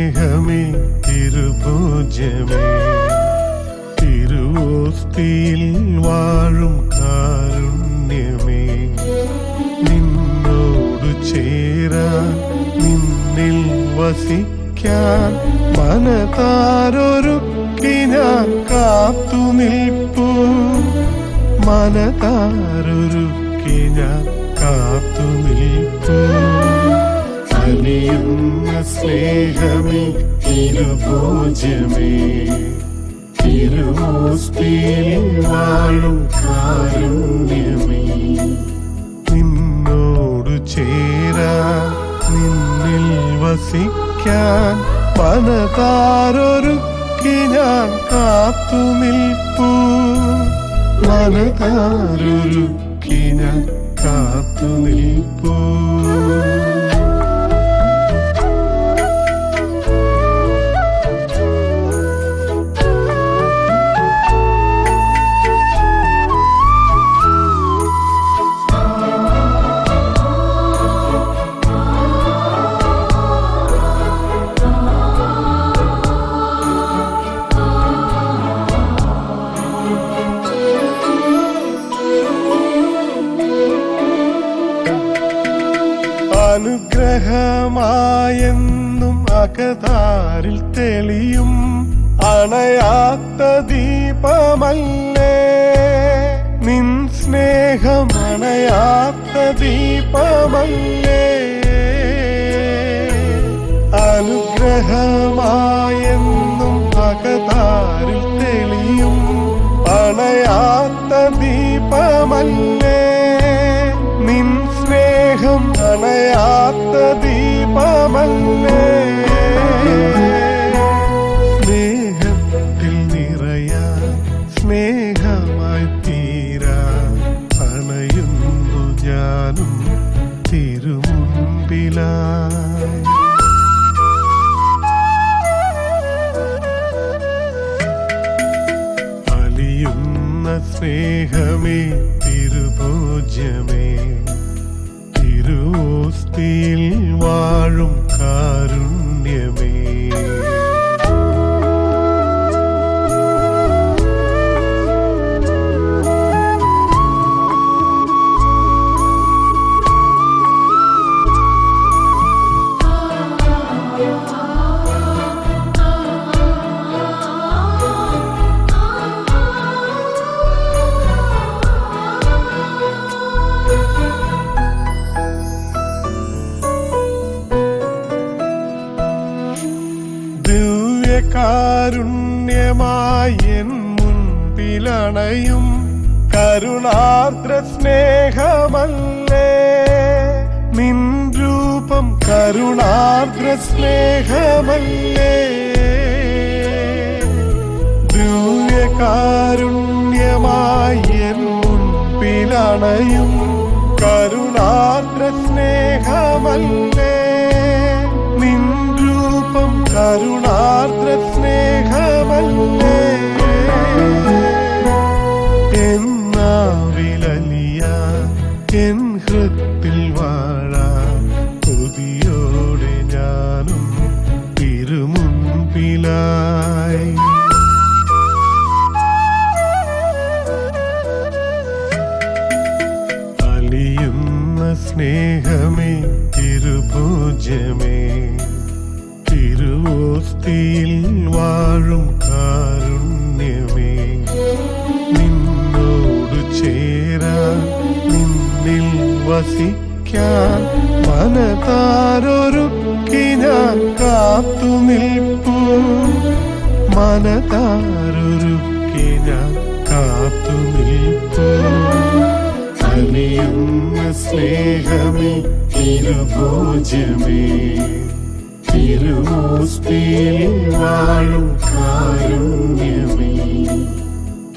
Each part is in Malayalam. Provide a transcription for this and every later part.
സ്നേഹമേ തിരുപൂജ്യമേ തിരുവോസ്തിയിൽ വാഴും കാരുണ്യമേ. നിന്നോട് ചേരാൻ നിന്നിൽ വസിക്കാൻ മനതാരൊരുക്കി ഞാൻ കാത്തു നിൽപ്പൂ മനതാരൊരുക്കി ഞാൻ കാത്തു നിൽപ്പൂ അലിയുന്ന സ്നേഹമേ തിരുഭോജമേ തിരുവോസ്തിയിൽ വാഴും കാരുണ്യമേ. നിന്നോട് ചേരാ നിന്നിൽ വസിക്കാൻ പനതാരൊരുക്കി ഞാൻ കാത്തു നിൽപ്പൂ. പനതാരൊരുക്കി ഞാൻ കാത്തു നിൽപ്പൂ. അനുഗ്രഹമായെന്നും അകതാരിൽ തെളിയും. അണയാത്ത ദീപമല്ലേ? നിൻ സ്നേഹം അണയാത്ത ദീപമല്ലേ? അനുഗ്രഹമായെന്നും അകതാരിൽ തെളിയും. അണയാത്ത ദീപമല്ലേ? അലിയുന്ന സ്നേഹമേ തിരുഭോജ്യമേ തിരുവോസ്തിയിൽ ദിവ്യകാരുണ്യമായി എൻ മുൻപിലണയും. കരുണാർദ്ര സ്നേഹമല്ലേ? നിൻ രൂപം കരുണാർദ്ര സ്നേഹമല്ലേ? ദിവ്യകാരുണ്യമായി എൻ മുൻപിലണയും. കരുണാർദ്ര സ്നേഹമല്ലേ? കരുണാർദ്ര സ്നേഹമല്ലേ തിരുവോസ്തിയിൽ വാഴും കാരുണ്യമേ. നിന്നോട് ചേരാ നിന്നിൽ വസിക്കാൻ മനതാരൊരുക്കി ഞാൻ കാത്തു നിൽപ്പൂ. മനതാരൊരുക്കി ഞാൻ കാത്തു നിൽപ്പൂ. സ്നേഹമേ തിരുഭോജ്യമേ. കാരുണ്യമേ.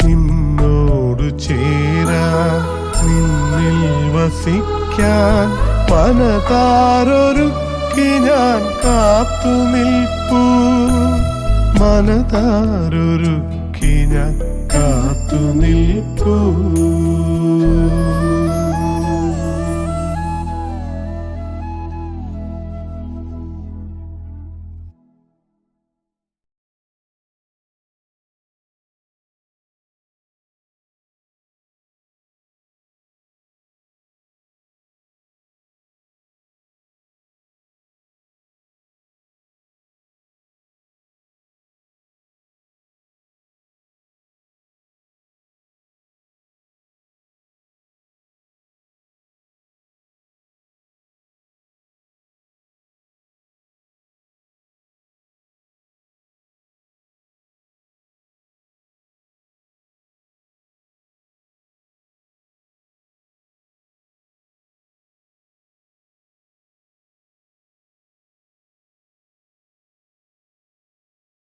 നിന്നോട് ചേരാ നിന്നിൽ വസിക്കാൻ മനതാരൊരു ഞാൻ കാത്തു നിൽപ്പൂ. മനതാരൊരുക്കി ഞാൻ കാത്തു നിൽപ്പൂ.